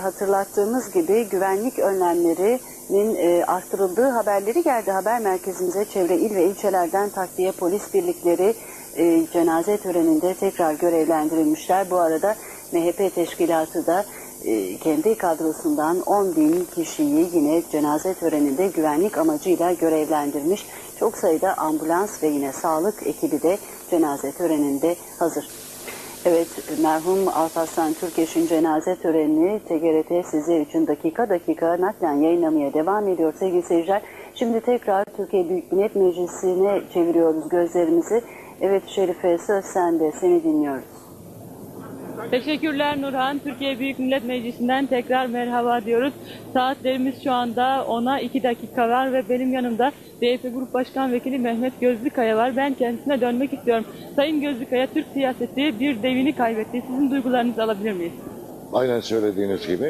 Hatırlattığımız gibi güvenlik önlemlerinin e, arttırıldığı haberleri geldi haber merkezimize. Çevre il ve ilçelerden takviye polis birlikleri e, cenaze töreninde tekrar görevlendirilmişler. Bu arada MHP teşkilatı da e, kendi kadrosundan 10 bin kişiyi yine cenaze töreninde güvenlik amacıyla görevlendirmiş. Çok sayıda ambulans ve yine sağlık ekibi de cenaze töreninde hazır. Evet, merhum Alparslan Türkeş'in cenaze törenini TGRT sizler için dakika dakika naklen yayınlamaya devam ediyor sevgili seyirciler. Şimdi tekrar Türkiye Büyük Millet Meclisi'ne çeviriyoruz gözlerimizi. Evet Şerife söz sende, seni dinliyoruz. Teşekkürler Nurhan. Türkiye Büyük Millet Meclisi'nden tekrar merhaba diyoruz. Saatlerimiz şu anda 10'a 2 dakika var ve benim yanımda DYP Grup Başkan Vekili Mehmet Gözlükaya var. Ben kendisine dönmek istiyorum. Sayın Gözlükaya, Türk siyaseti bir devini kaybetti. Sizin duygularınızı alabilir miyiz? Aynen söylediğiniz gibi